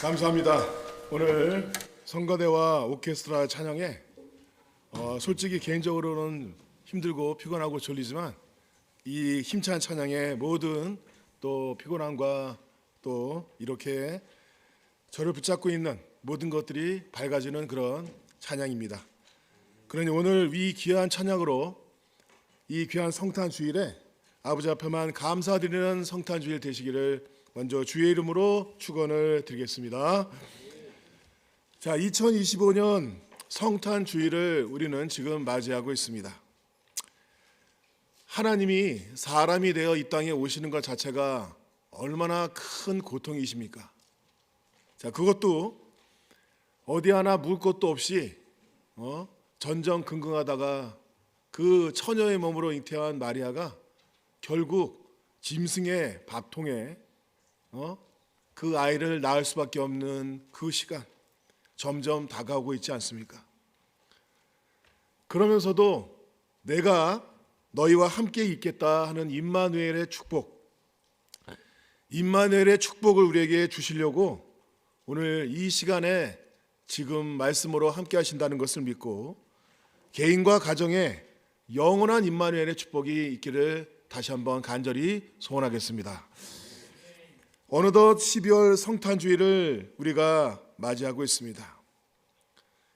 감사합니다. 오늘 성가대와 오케스트라 찬양에 어, 솔직히 개인적으로는 힘들고 피곤하고 졸리지만 이 힘찬 찬양의 모든 또 피곤함과 또 이렇게 저를 붙잡고 있는 모든 것들이 밝아지는 그런 찬양입니다. 그러니 오늘 이 귀한 찬양으로 이 귀한 성탄 주일에 아버지 앞에만 감사드리는 성탄 주일 되시기를 먼저 주의 이름으로 축원을 드리겠습니다. 자, 2025년 성탄 주일을 우리는 지금 맞이하고 있습니다. 하나님이 사람이 되어 이 땅에 오시는 것 자체가 얼마나 큰 고통이십니까? 자, 그것도 어디 하나 물 것도 없이 어? 전전긍긍하다가 그 처녀의 몸으로 잉태한 마리아가 결국 짐승의 밥통에 어? 그 아이를 낳을 수밖에 없는 그 시간 점점 다가오고 있지 않습니까? 그러면서도 내가 너희와 함께 있겠다 하는 임마누엘의 축복, 임마누엘의 축복을 우리에게 주시려고 오늘 이 시간에 지금 말씀으로 함께 하신다는 것을 믿고 개인과 가정에 영원한 임마누엘의 축복이 있기를 다시 한번 간절히 소원하겠습니다. 어느덧 12월 성탄주의를 우리가 맞이하고 있습니다.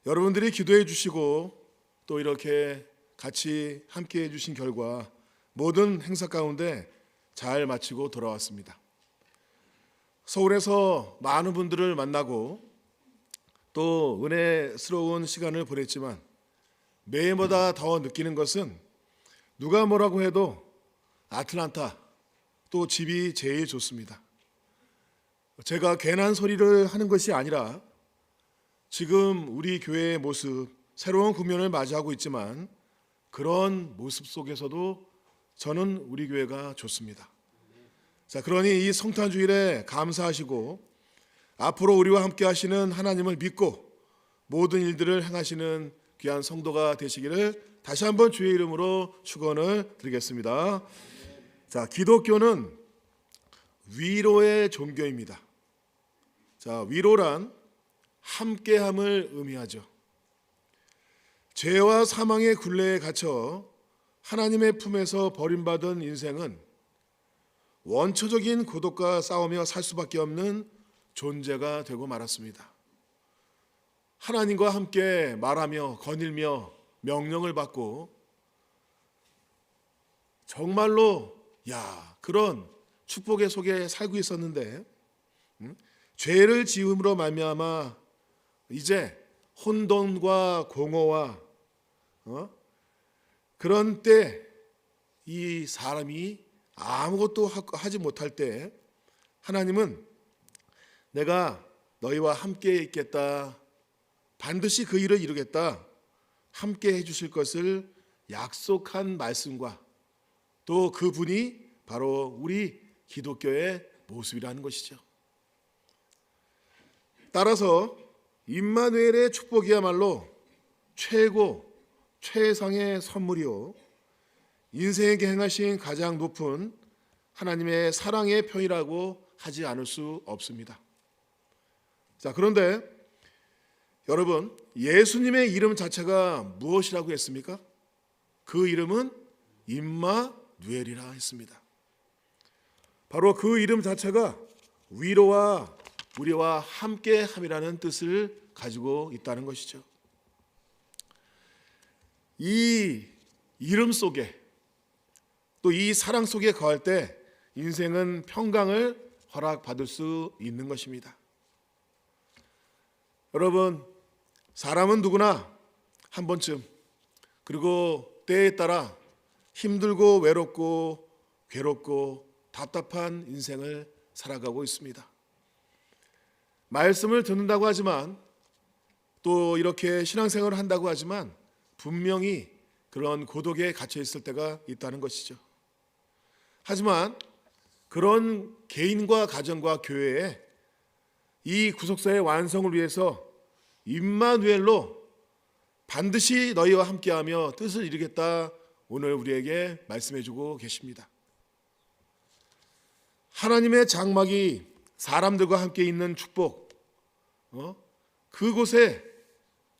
여러분들이 기도해 주시고 또 이렇게 같이 함께 해 주신 결과 모든 행사 가운데 잘 마치고 돌아왔습니다. 서울에서 많은 분들을 만나고 또 은혜스러운 시간을 보냈지만 매해마다 더 느끼는 것은 누가 뭐라고 해도 아틀란타 또 집이 제일 좋습니다. 제가 괜한 소리를 하는 것이 아니라 지금 우리 교회의 모습 새로운 국면을 맞이하고 있지만 그런 모습 속에서도 저는 우리 교회가 좋습니다. 자, 그러니 이 성탄 주일에 감사하시고 앞으로 우리와 함께 하시는 하나님을 믿고 모든 일들을 행하시는 귀한 성도가 되시기를 다시 한번 주의 이름으로 축원을 드리겠습니다. 자, 기독교는 위로의 종교입니다. 자, 위로란 함께함을 의미하죠. 죄와 사망의 굴레에 갇혀 하나님의 품에서 버림받은 인생은 원초적인 고독과 싸우며 살 수밖에 없는 존재가 되고 말았습니다. 하나님과 함께 말하며 거닐며 명령을 받고 정말로 야 그런 축복의 속에 살고 있었는데 음? 죄를 지음으로 말미암아 이제 혼돈과 공허와 어? 그런 때 이 사람이 아무것도 하- 하지 못할 때 하나님은 내가 너희와 함께 있겠다 반드시 그 일을 이루겠다 함께 해주실 것을 약속한 말씀과 또 그분이 바로 우리 기독교의 모습이라는 것이죠. 따라서 임마누엘의 축복이야말로 최고 최상의 선물이요 인생에게 행하신 가장 높은 하나님의 사랑의 표이라고 하지 않을 수 없습니다. 자 그런데 여러분 예수님의 이름 자체가 무엇이라고 했습니까? 그 이름은 임마누엘이라 했습니다. 바로 그 이름 자체가 위로와 우리와 함께 함이라는 뜻을 가지고 있다는 것이죠. 이 이름 속에 또 이 사랑 속에 거할 때 인생은 평강을 허락받을 수 있는 것입니다. 여러분, 사람은 누구나 한 번쯤 그리고 때에 따라 힘들고 외롭고 괴롭고 답답한 인생을 살아가고 있습니다. 말씀을 듣는다고 하지만 또 이렇게 신앙생활을 한다고 하지만 분명히 그런 고독에 갇혀 있을 때가 있다는 것이죠. 하지만 그런 개인과 가정과 교회에 이 구속사의 완성을 위해서 임마누엘로 반드시 너희와 함께하며 뜻을 이루겠다 오늘 우리에게 말씀해주고 계십니다. 하나님의 장막이 사람들과 함께 있는 축복 어? 그곳에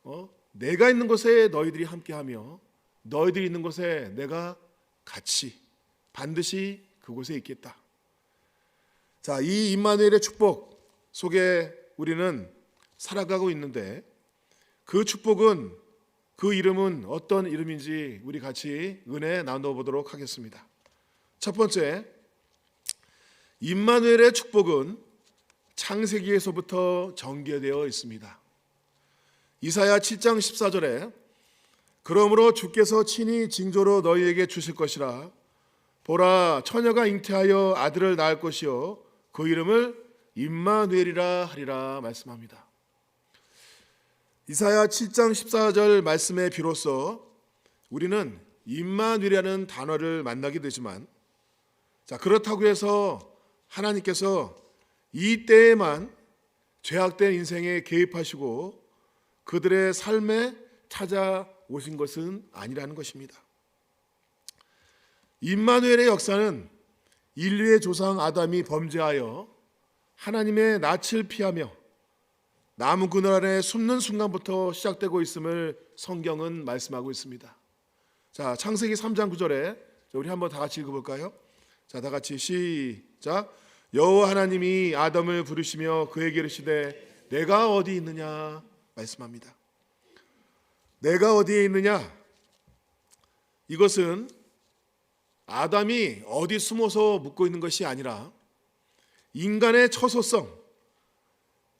어? 내가 있는 곳에 너희들이 함께하며 너희들이 있는 곳에 내가 같이 반드시 그곳에 있겠다. 자, 이 임마누엘의 축복 속에 우리는 살아가고 있는데 그 축복은 그 이름은 어떤 이름인지 우리 같이 은혜 나눠 보도록 하겠습니다. 첫 번째, 임마누엘의 축복은 창세기에서부터 전개되어 있습니다. 이사야 7장 14절에 그러므로 주께서 친히 징조로 너희에게 주실 것이라 보라 처녀가 잉태하여 아들을 낳을 것이요 그 이름을 임마누엘이라 하리라 말씀합니다. 이사야 7장 14절 말씀에 비로소 우리는 임마누엘이라는 단어를 만나게 되지만 자 그렇다고 해서 하나님께서 이 때에만 죄악된 인생에 개입하시고 그들의 삶에 찾아오신 것은 아니라는 것입니다. 임마누엘의 역사는 인류의 조상 아담이 범죄하여 하나님의 낯을 피하며 나무 그늘 아래 숨는 순간부터 시작되고 있음을 성경은 말씀하고 있습니다. 자, 창세기 3장 9절에 우리 한번 다 같이 읽어볼까요? 자, 다 같이 시작. 여호와 하나님이 아담을 부르시며 그에게 이르시되 내가 어디 있느냐 말씀합니다. 내가 어디에 있느냐? 이것은 아담이 어디 숨어서 묻고 있는 것이 아니라 인간의 처소성,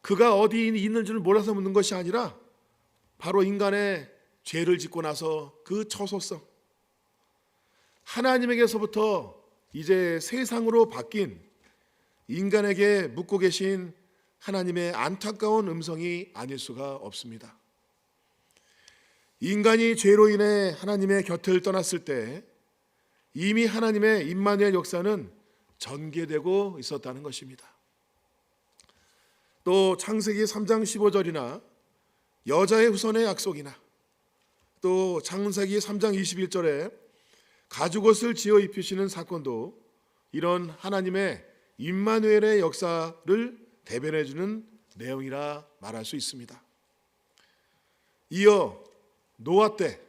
그가 어디 있는 줄 몰라서 묻는 것이 아니라 바로 인간의 죄를 짓고 나서 그 처소성, 하나님에게서부터 이제 세상으로 바뀐 인간에게 묻고 계신 하나님의 안타까운 음성이 아닐 수가 없습니다. 인간이 죄로 인해 하나님의 곁을 떠났을 때 이미 하나님의 임마누엘 역사는 전개되고 있었다는 것입니다. 또 창세기 3장 15절이나 여자의 후손의 약속이나 또 창세기 3장 21절에 가죽옷을 지어 입히시는 사건도 이런 하나님의 임마누엘의 역사를 대변해 주는 내용이라 말할 수 있습니다. 이어 노아 때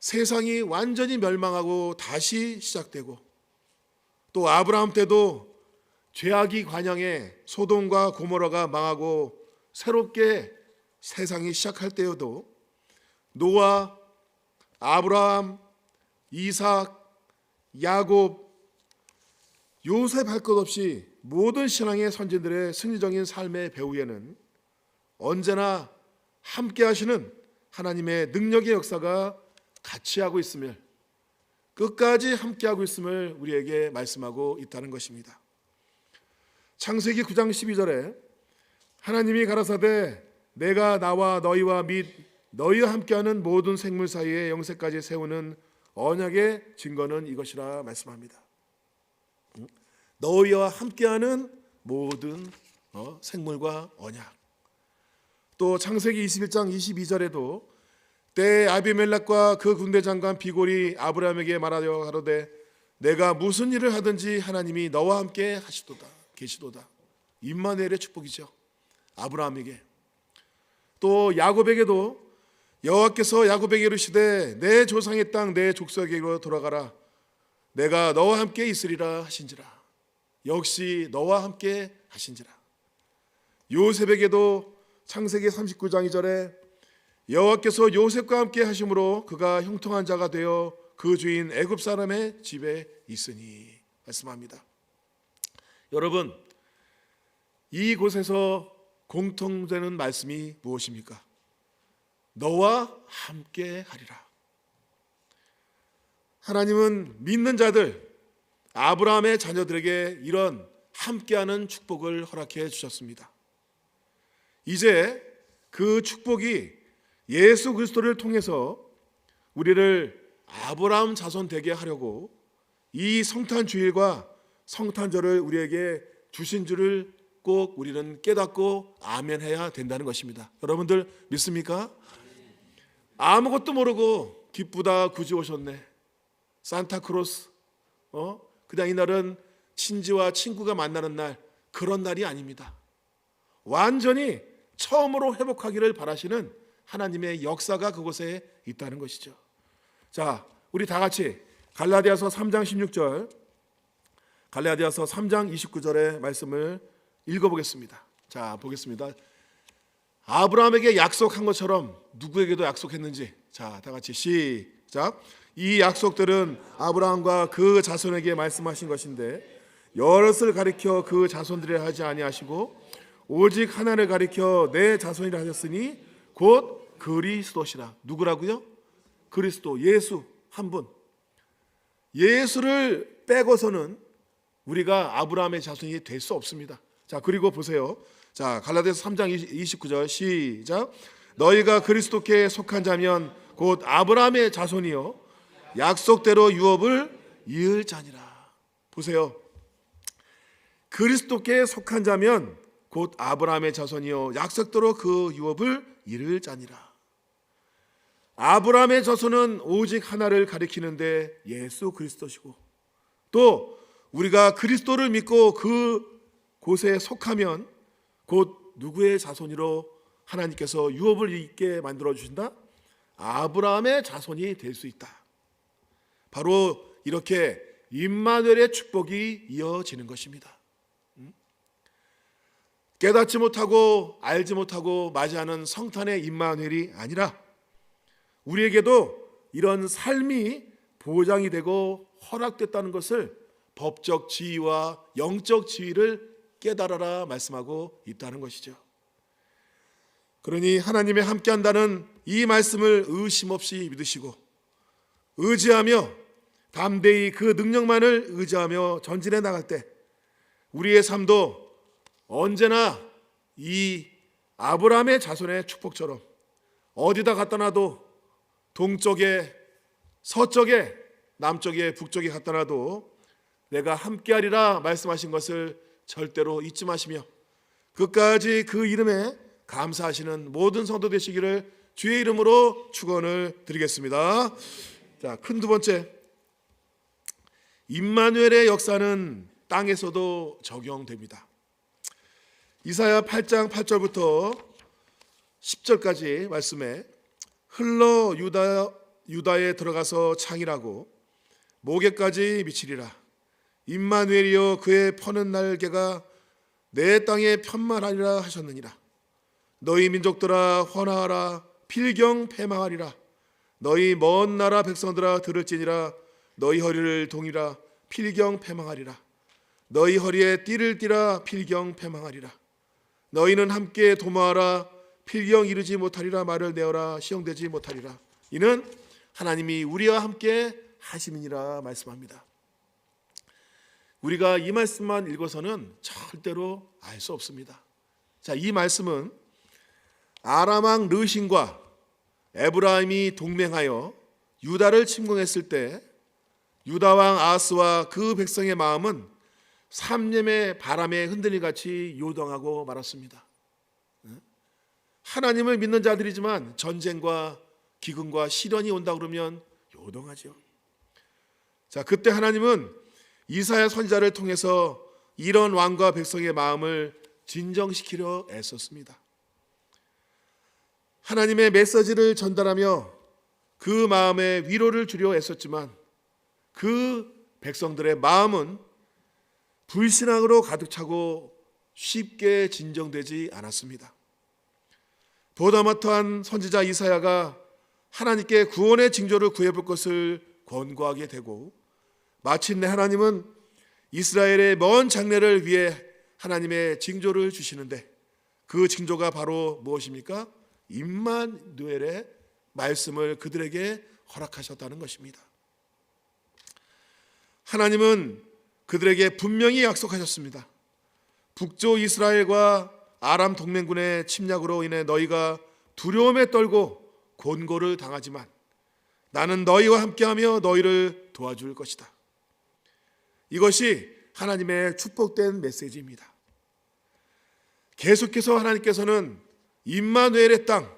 세상이 완전히 멸망하고 다시 시작되고 또 아브라함 때도 죄악이 관영해 소돔과 고모라가 망하고 새롭게 세상이 시작할 때여도 노아, 아브라함, 이삭, 야곱, 요셉 할 것 없이 모든 신앙의 선진들의 승리적인 삶의 배후에는 언제나 함께 하시는 하나님의 능력의 역사가 같이 하고 있음을 끝까지 함께 하고 있음을 우리에게 말씀하고 있다는 것입니다. 창세기 9장 12절에 하나님이 가라사대 내가 나와 너희와 및 너희와 함께하는 모든 생물 사이에 영세까지 세우는 언약의 증거는 이것이라 말씀합니다. 너희와 함께하는 모든 어, 생물과 언약. 또 창세기 21장 22절에도 때 아비멜렉과 그 군대 장관 비골이 아브라함에게 말하여 가로되 내가 무슨 일을 하든지 하나님이 너와 함께 하시도다 계시도다. 임마누엘의 축복이죠. 아브라함에게 또 야곱에게도 여호와께서 야곱에게 이르시되 내 조상의 땅 내 족속에게로 돌아가라 내가 너와 함께 있으리라 하신지라 역시 너와 함께 하신지라 요셉에게도 창세기 39장 2절에 여호와께서 요셉과 함께 하심으로 그가 형통한 자가 되어 그 주인 애굽 사람의 집에 있으니 말씀합니다. 여러분 이곳에서 공통되는 말씀이 무엇입니까? 너와 함께 하리라. 하나님은 믿는 자들 아브라함의 자녀들에게 이런 함께하는 축복을 허락해 주셨습니다. 이제 그 축복이 예수 그리스도를 통해서 우리를 아브라함 자손 되게 하려고 이 성탄 주일과 성탄절을 우리에게 주신 줄을 꼭 우리는 깨닫고 아멘해야 된다는 것입니다. 여러분들 믿습니까? 아무것도 모르고 기쁘다 굳이 오셨네. 산타크로스. 어? 그냥 이날은 친지와 친구가 만나는 날 그런 날이 아닙니다. 완전히 처음으로 회복하기를 바라시는 하나님의 역사가 그곳에 있다는 것이죠. 자, 우리 다 같이 갈라디아서 3장 16절 갈라디아서 3장 29절의 말씀을 읽어 보겠습니다. 자, 보겠습니다. 아브라함에게 약속한 것처럼 누구에게도 약속했는지 자, 다 같이 시작. 이 약속들은 아브라함과 그 자손에게 말씀하신 것인데 여럿을 가리켜 그 자손들이라 하지 아니하시고 오직 하나를 가리켜 내 자손이라 하셨으니 곧 그리스도시라. 누구라고요? 그리스도 예수 한 분. 예수를 빼고서는 우리가 아브라함의 자손이 될 수 없습니다. 자, 그리고 보세요. 자, 갈라디아서 3장 29절 시작. 너희가 그리스도께 속한 자면 곧 아브라함의 자손이요 약속대로 유업을 이을 자니라. 보세요. 그리스도께 속한 자면 곧 아브라함의 자손이요 약속대로 그 유업을 이룰 자니라. 아브라함의 자손은 오직 하나를 가리키는데 예수 그리스도시고 또 우리가 그리스도를 믿고 그 곳에 속하면 곧 누구의 자손이로 하나님께서 유업을 있게 만들어 주신다? 아브라함의 자손이 될 수 있다. 바로 이렇게 임마누엘의 축복이 이어지는 것입니다. 음? 깨닫지 못하고 알지 못하고 맞이하는 성탄의 임마누엘이 아니라 우리에게도 이런 삶이 보장이 되고 허락됐다는 것을 법적 지위와 영적 지위를 깨달아라 말씀하고 있다는 것이죠. 그러니 하나님의 함께한다는 이 말씀을 의심 없이 믿으시고 의지하며 담대히 그 능력만을 의지하며 전진해 나갈 때 우리의 삶도 언제나 이 아브라함의 자손의 축복처럼 어디다 갖다 놔도 동쪽에 서쪽에 남쪽에 북쪽에 갖다 놔도 내가 함께하리라 말씀하신 것을 절대로 잊지 마시며 끝까지 그 이름에 감사하시는 모든 성도 되시기를 주의 이름으로 축원을 드리겠습니다. 자, 큰 두 번째 임마누엘의 역사는 땅에서도 적용됩니다. 이사야 8장 8절부터 10절까지 말씀에 흘러 유다 유다에 들어가서 창이라고 목에까지 미치리라. 임마누엘이여 그의 퍼는 날개가 내 땅에 편만하리라 하셨느니라. 너희 민족들아 헌하하라 필경 패망하리라. 너희 먼 나라 백성들아 들을지니라 너희 허리를 동이라 필경 패망하리라. 너희 허리에 띠를 띠라 필경 패망하리라. 너희는 함께 도모하라 필경 이르지 못하리라 말을 내어라 시험되지 못하리라. 이는 하나님이 우리와 함께 하심이니라 말씀합니다. 우리가 이 말씀만 읽어서는 절대로 알 수 없습니다. 자, 이 말씀은 아람 왕 르신과 에브라임이 동맹하여 유다를 침공했을 때 유다 왕 아스와 그 백성의 마음은 삼념의 바람에 흔들리 같이 요동하고 말았습니다. 하나님을 믿는 자들이지만 전쟁과 기근과 시련이 온다 그러면 요동하죠. 자, 그때 하나님은 이사야 선지자를 통해서 이런 왕과 백성의 마음을 진정시키려 애썼습니다. 하나님의 메시지를 전달하며 그 마음에 위로를 주려 애썼지만 그 백성들의 마음은 불신앙으로 가득 차고 쉽게 진정되지 않았습니다. 보다마트한 선지자 이사야가 하나님께 구원의 징조를 구해볼 것을 권고하게 되고 마침내 하나님은 이스라엘의 먼 장래를 위해 하나님의 징조를 주시는데 그 징조가 바로 무엇입니까? 임마누엘의 말씀을 그들에게 허락하셨다는 것입니다. 하나님은 그들에게 분명히 약속하셨습니다. 북조 이스라엘과 아람 동맹군의 침략으로 인해 너희가 두려움에 떨고 곤고를 당하지만 나는 너희와 함께하며 너희를 도와줄 것이다. 이것이 하나님의 축복된 메시지입니다. 계속해서 하나님께서는 임마누엘의 땅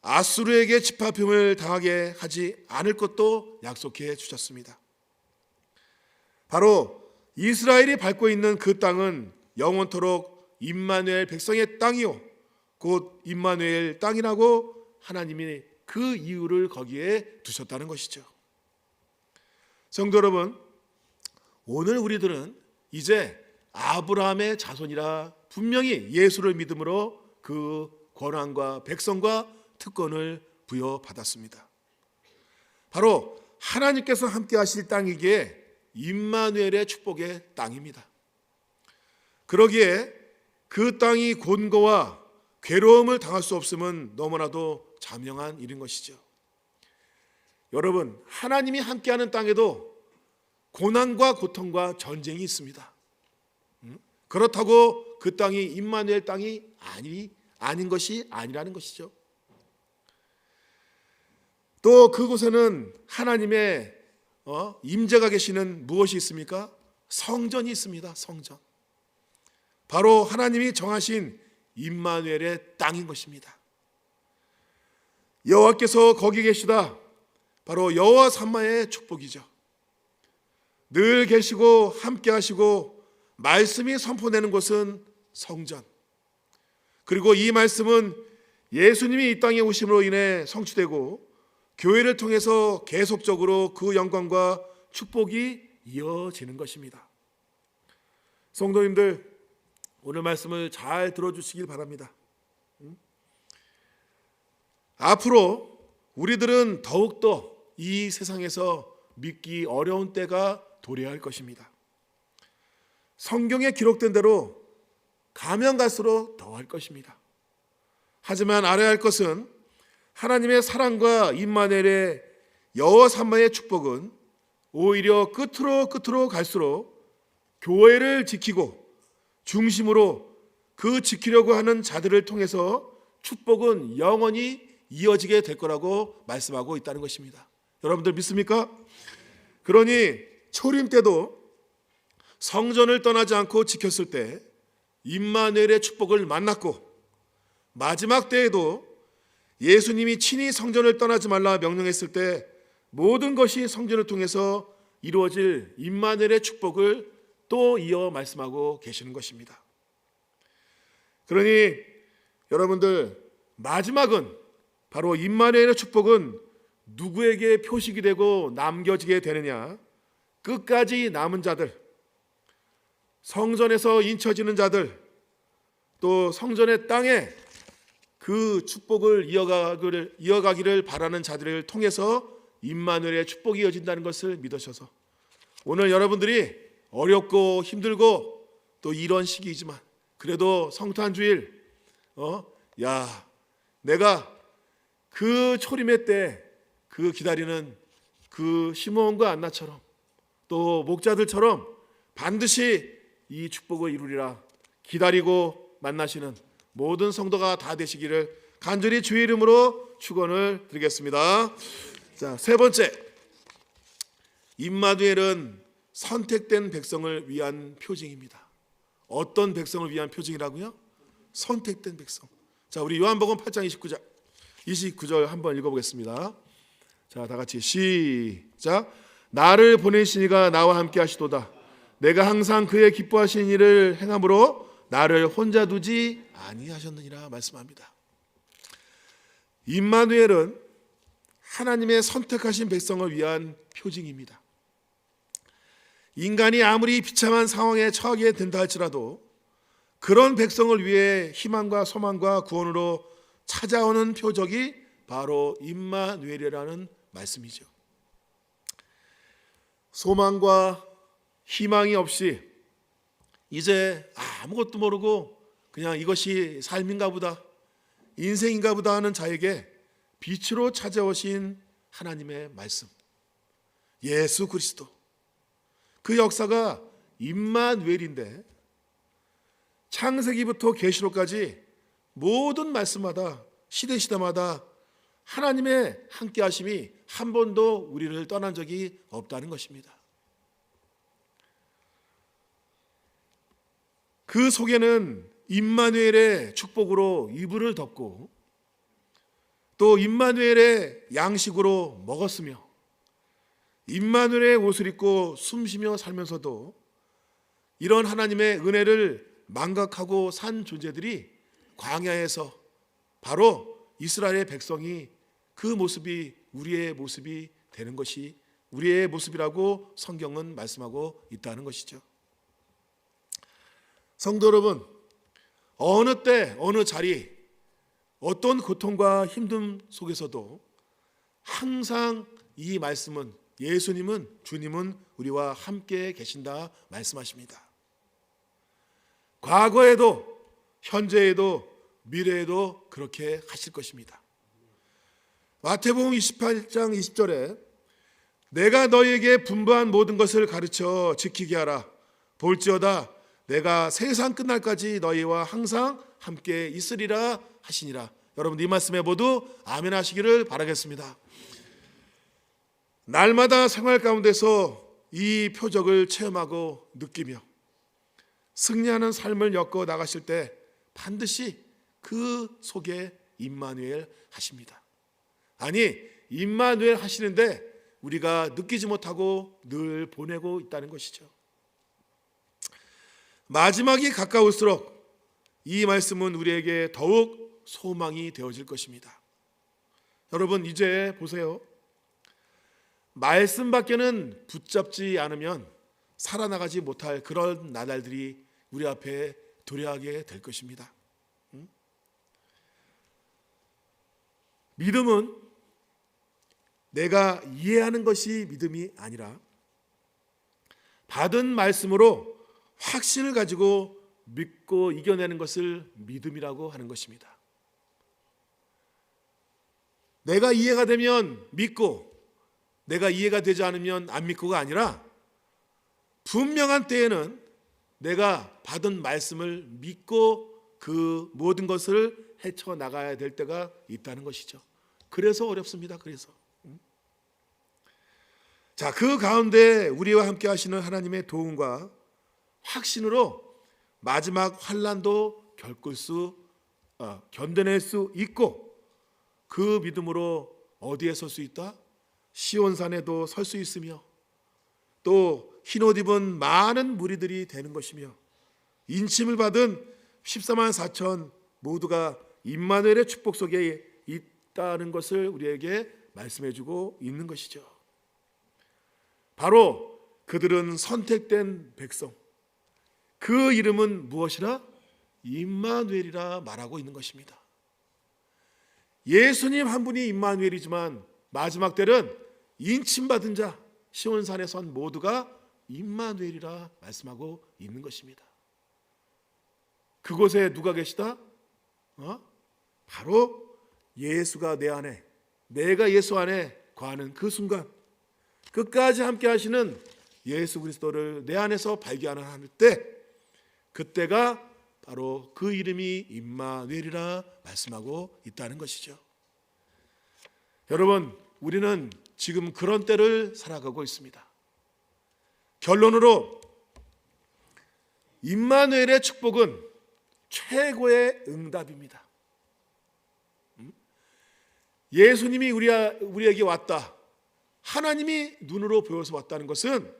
아수르에게 집합임을 당하게 하지 않을 것도 약속해 주셨습니다. 바로 이스라엘이 밟고 있는 그 땅은 영원토록 임마누엘 백성의 땅이요 곧 임마누엘 땅이라고 하나님이 그 이유를 거기에 두셨다는 것이죠. 성도 여러분, 오늘 우리들은 이제 아브라함의 자손이라 분명히 예수를 믿음으로 그 권한과 백성과 특권을 부여받았습니다. 바로 하나님께서 함께 하실 땅이기에 임마누엘의 축복의 땅입니다. 그러기에 그 땅이 곤고와 괴로움을 당할 수 없음은 너무나도 자명한 일인 것이죠. 여러분, 하나님이 함께하는 땅에도 고난과 고통과 전쟁이 있습니다. 음? 그렇다고 그 땅이 임마누엘 땅이 아니 아닌 것이 아니라는 것이죠. 또 그곳에는 하나님의 어, 임재가 계시는 무엇이 있습니까? 성전이 있습니다. 성전. 바로 하나님이 정하신 임마누엘의 땅인 것입니다. 여호와께서 거기 계시다. 바로 여호와 삼마의 축복이죠. 늘 계시고 함께 하시고 말씀이 선포되는 곳은 성전. 그리고 이 말씀은 예수님이 이 땅에 오심으로 인해 성취되고 교회를 통해서 계속적으로 그 영광과 축복이 이어지는 것입니다. 성도님들 오늘 말씀을 잘 들어주시길 바랍니다. 음? 앞으로 우리들은 더욱더 이 세상에서 믿기 어려운 때가 도래할 것입니다. 성경에 기록된 대로 가면 갈수록 더할 것입니다. 하지만 알아야 할 것은 하나님의 사랑과 임마넬의 여호와 삼마의 축복은 오히려 끝으로 끝으로 갈수록 교회를 지키고 중심으로 그 지키려고 하는 자들을 통해서 축복은 영원히 이어지게 될 거라고 말씀하고 있다는 것입니다. 여러분들 믿습니까? 그러니 초림 때도 성전을 떠나지 않고 지켰을 때 임마누엘의 축복을 만났고 마지막 때에도 예수님이 친히 성전을 떠나지 말라 명령했을 때 모든 것이 성전을 통해서 이루어질 임마누엘의 축복을 또 이어 말씀하고 계시는 것입니다. 그러니 여러분들 마지막은 바로 임마누엘의 축복은 누구에게 표식이 되고 남겨지게 되느냐? 끝까지 남은 자들, 성전에서 인쳐지는 자들, 또 성전의 땅에 그 축복을 이어가기를, 이어가기를 바라는 자들을 통해서 임마누엘의 축복이 이어진다는 것을 믿으셔서 오늘 여러분들이 어렵고 힘들고 또 이런 시기이지만 그래도 성탄 주일 어? 야, 내가 그 초림의 때 그 기다리는 그 시므온과 안나처럼 또 목자들처럼 반드시 이 축복을 이루리라 기다리고 만나시는 모든 성도가 다 되시기를 간절히 주의 이름으로 축원을 드리겠습니다. 자, 세 번째. 임마누엘은 선택된 백성을 위한 표징입니다. 어떤 백성을 위한 표징이라고요? 선택된 백성. 자, 우리 요한복음 8장 29절 29절 한번 읽어 보겠습니다. 자, 다 같이 시작. 나를 보내시니가 나와 함께 하시도다. 내가 항상 그의 기뻐하시는 일을 행함으로 나를 혼자 두지 아니하셨느니라 말씀합니다. 임마누엘은 하나님의 선택하신 백성을 위한 표징입니다. 인간이 아무리 비참한 상황에 처하게 된다 할지라도 그런 백성을 위해 희망과 소망과 구원으로 찾아오는 표적이 바로 임마누엘이라는 말씀이죠. 소망과 희망이 없이 이제 아무것도 모르고 그냥 이것이 삶인가 보다, 인생인가 보다 하는 자에게 빛으로 찾아오신 하나님의 말씀. 예수 그리스도. 그 역사가 임마누엘인데 창세기부터 계시록까지 모든 말씀마다 시대 시대마다 하나님의 함께 하심이 한 번도 우리를 떠난 적이 없다는 것입니다. 그 속에는 임마누엘의 축복으로 이불을 덮고 또 임마누엘의 양식으로 먹었으며 임마누엘의 옷을 입고 숨쉬며 살면서도 이런 하나님의 은혜를 망각하고 산 존재들이 광야에서 바로 이스라엘의 백성이 그 모습이 우리의 모습이 되는 것이 우리의 모습이라고 성경은 말씀하고 있다는 것이죠. 성도 여러분, 어느 때, 어느 자리, 어떤 고통과 힘듦 속에서도 항상 이 말씀은 예수님은 주님은 우리와 함께 계신다 말씀하십니다. 과거에도 현재에도 미래에도 그렇게 하실 것입니다. 마태복음 28장 20절에 내가 너희에게 분부한 모든 것을 가르쳐 지키게 하라. 볼지어다 내가 세상 끝날까지 너희와 항상 함께 있으리라 하시니라. 여러분 이 말씀에 모두 아멘 하시기를 바라겠습니다. 날마다 생활 가운데서 이 표적을 체험하고 느끼며 승리하는 삶을 엮어 나가실 때 반드시 그 속에 임마누엘 하십니다. 아니 임마누엘 하시는데 우리가 느끼지 못하고 늘 보내고 있다는 것이죠. 마지막이 가까울수록 이 말씀은 우리에게 더욱 소망이 되어질 것입니다. 여러분 이제 보세요. 말씀밖에는 붙잡지 않으면 살아나가지 못할 그런 나날들이 우리 앞에 도래하게 될 것입니다. 응? 믿음은 내가 이해하는 것이 믿음이 아니라 받은 말씀으로 확신을 가지고 믿고 이겨내는 것을 믿음이라고 하는 것입니다. 내가 이해가 되면 믿고 내가 이해가 되지 않으면 안 믿고가 아니라 분명한 때에는 내가 받은 말씀을 믿고 그 모든 것을 헤쳐 나가야 될 때가 있다는 것이죠. 그래서 어렵습니다. 그래서. 자, 그 가운데 우리와 함께 하시는 하나님의 도움과 확신으로 마지막 환란도 겪을 수 어, 견뎌낼 수 있고 그 믿음으로 어디에 설 수 있다? 시온산에도 설 수 있으며 또 흰옷 입은 많은 무리들이 되는 것이며 인침을 받은 14만 4천 모두가 임마누엘의 축복 속에 있다는 것을 우리에게 말씀해 주고 있는 것이죠. 바로 그들은 선택된 백성. 그 이름은 무엇이라? 임마누엘이라 말하고 있는 것입니다. 예수님 한 분이 임마누엘이지만 마지막 때는 인침받은 자 시온산에 선 모두가 임마누엘이라 말씀하고 있는 것입니다. 그곳에 누가 계시다? 어? 바로 예수가 내 안에 내가 예수 안에 거하는 그 순간 끝까지 함께 하시는 예수 그리스도를 내 안에서 발견하는 때 그때가 바로 그 이름이 임마누엘이라 말씀하고 있다는 것이죠. 여러분, 우리는 지금 그런 때를 살아가고 있습니다. 결론으로 임마누엘의 축복은 최고의 응답입니다. 음? 예수님이 우리, 우리에게 왔다. 하나님이 눈으로 보여서 왔다는 것은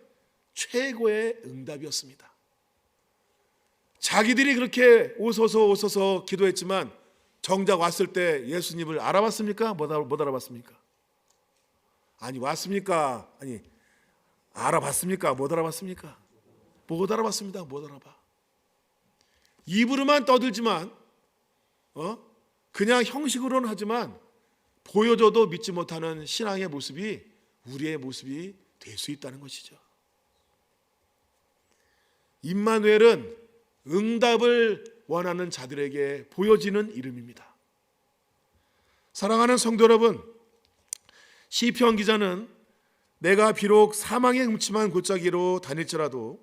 최고의 응답이었습니다. 자기들이 그렇게 오소서 오소서 기도했지만 정작 왔을 때 예수님을 알아봤습니까? 못, 알아, 못 알아봤습니까? 아니 왔습니까? 아니 알아봤습니까? 못 알아봤습니까? 못 알아봤습니다. 못 알아봐. 입으로만 떠들지만 어? 그냥 형식으로는 하지만 보여줘도 믿지 못하는 신앙의 모습이 우리의 모습이 될 수 있다는 것이죠. 임마누엘은 응답을 원하는 자들에게 보여지는 이름입니다. 사랑하는 성도 여러분, 시편 기자는 내가 비록 사망의 음침한 골짜기로 다닐지라도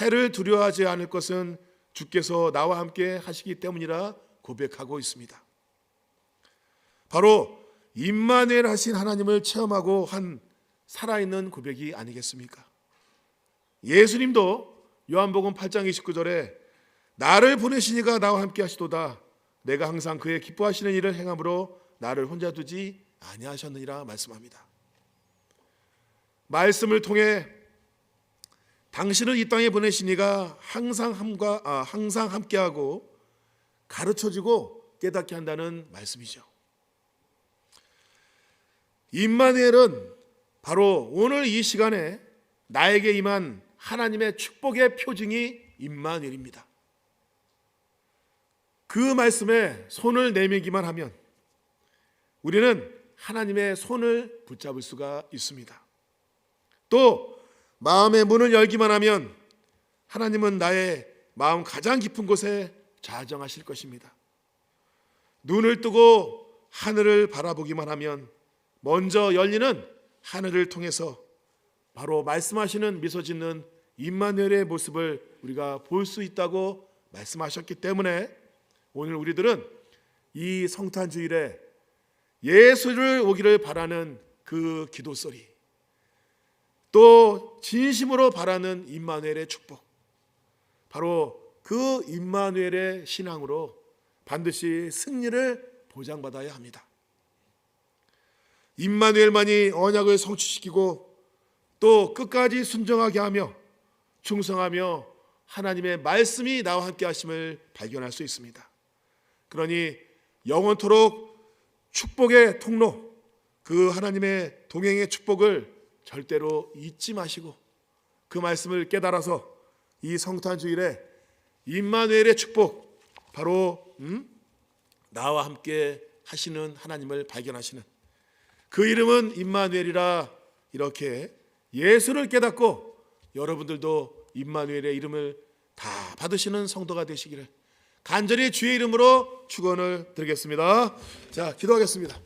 해를 두려워하지 않을 것은 주께서 나와 함께 하시기 때문이라 고백하고 있습니다. 바로 임마누엘 하신 하나님을 체험하고 한 살아있는 고백이 아니겠습니까? 예수님도 요한복음 8장 29절에 나를 보내시니가 나와 함께 하시도다 내가 항상 그의 기뻐하시는 일을 행함으로 나를 혼자 두지 아니하셨느니라 말씀합니다. 말씀을 통해 당신을 이 땅에 보내시니가 항상 함과 아, 항상 함께하고 가르쳐주고 깨닫게 한다는 말씀이죠. 임마누엘은 바로 오늘 이 시간에 나에게 임한 하나님의 축복의 표징이 임마누엘입니다. 그 말씀에 손을 내밀기만 하면 우리는 하나님의 손을 붙잡을 수가 있습니다. 또 마음의 문을 열기만 하면 하나님은 나의 마음 가장 깊은 곳에 좌정하실 것입니다. 눈을 뜨고 하늘을 바라보기만 하면 먼저 열리는 하늘을 통해서 바로 말씀하시는 미소 짓는 임마누엘의 모습을 우리가 볼 수 있다고 말씀하셨기 때문에 오늘 우리들은 이 성탄 주일에 예수를 오기를 바라는 그 기도 소리 또 진심으로 바라는 임마누엘의 축복 바로 그 임마누엘의 신앙으로 반드시 승리를 보장받아야 합니다. 임마누엘만이 언약을 성취시키고 또 끝까지 순종하게 하며 충성하며 하나님의 말씀이 나와 함께 하심을 발견할 수 있습니다. 그러니 영원토록 축복의 통로 그 하나님의 동행의 축복을 절대로 잊지 마시고 그 말씀을 깨달아서 이 성탄 주일에 임마누엘의 축복 바로 음? 나와 함께 하시는 하나님을 발견하시는 그 이름은 임마누엘이라 이렇게 예수를 깨닫고 여러분들도 임마누엘의 이름을 다 받으시는 성도가 되시기를 간절히 주의 이름으로 축원을 드리겠습니다. 자, 기도하겠습니다.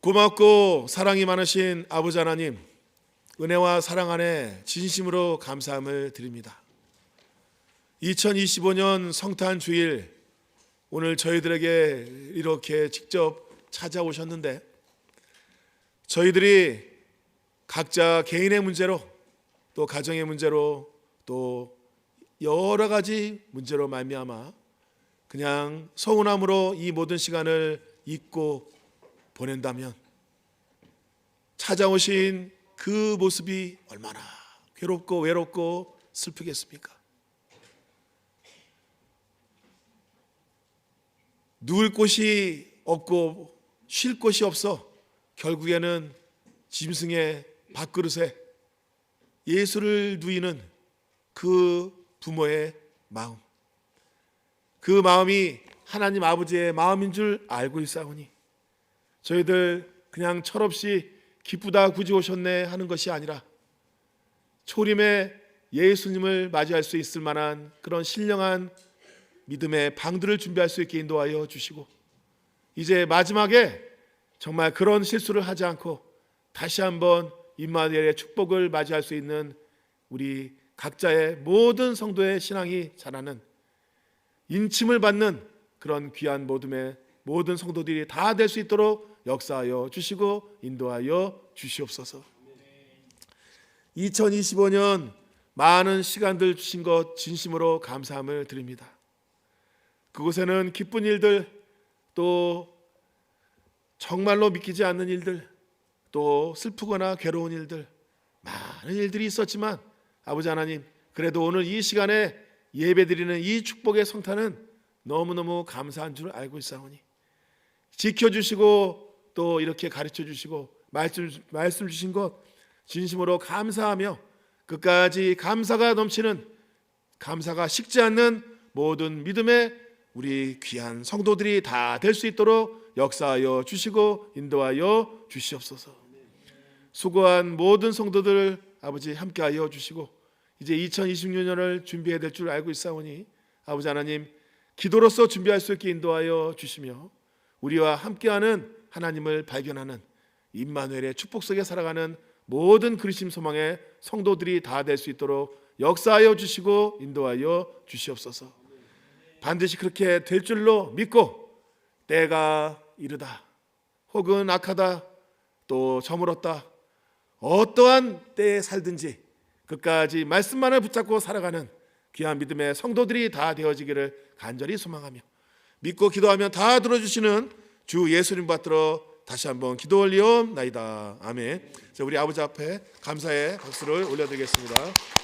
고맙고 사랑이 많으신 아버지 하나님, 은혜와 사랑 안에 진심으로 감사함을 드립니다. 2025년 성탄 주일 오늘 저희들에게 이렇게 직접 찾아오셨는데 저희들이 각자 개인의 문제로 또 가정의 문제로 또 여러 가지 문제로 말미암아 그냥 서운함으로 이 모든 시간을 잊고 보낸다면 찾아오신 그 모습이 얼마나 괴롭고 외롭고 슬프겠습니까? 누울 곳이 없고 쉴 곳이 없어 결국에는 짐승의 밥그릇에 예수를 누이는 그 부모의 마음. 그 마음이 하나님 아버지의 마음인 줄 알고 있사오니 저희들 그냥 철없이 기쁘다 굳이 오셨네 하는 것이 아니라 초림에 예수님을 맞이할 수 있을 만한 그런 신령한 믿음의 방들을 준비할 수 있게 인도하여 주시고 이제 마지막에 정말 그런 실수를 하지 않고 다시 한번 임마누엘의 축복을 맞이할 수 있는 우리 각자의 모든 성도의 신앙이 자라는 인침을 받는 그런 귀한 모둠의 모든 성도들이 다 될 수 있도록 역사하여 주시고 인도하여 주시옵소서. 2025년 많은 시간들 주신 것 진심으로 감사함을 드립니다. 그곳에는 기쁜 일들 또 정말로 믿기지 않는 일들 또 슬프거나 괴로운 일들 많은 일들이 있었지만 아버지 하나님 그래도 오늘 이 시간에 예배드리는 이 축복의 성탄은 너무너무 감사한 줄 알고 있사오니 지켜주시고 또 이렇게 가르쳐 주시고 말씀, 말씀 주신 것 진심으로 감사하며 끝까지 감사가 넘치는 감사가 식지 않는 모든 믿음의 우리 귀한 성도들이 다 될 수 있도록 역사하여 주시고 인도하여 주시옵소서. 수고한 모든 성도들 아버지 함께하여 주시고 이제 2026년을 준비해야 될 줄 알고 있사오니 아버지 하나님 기도로서 준비할 수 있게 인도하여 주시며 우리와 함께하는 하나님을 발견하는 임마누엘의 축복 속에 살아가는 모든 그리심 소망의 성도들이 다 될 수 있도록 역사하여 주시고 인도하여 주시옵소서. 반드시 그렇게 될 줄로 믿고 때가 이르다 혹은 악하다 또 저물었다 어떠한 때에 살든지 끝까지 말씀만을 붙잡고 살아가는 귀한 믿음의 성도들이 다 되어지기를 간절히 소망하며 믿고 기도하면 다 들어주시는 주 예수님 받들어 다시 한번 기도 올리옵나이다 아멘. 자, 우리 아버지 앞에 감사의 박수를 올려드리겠습니다.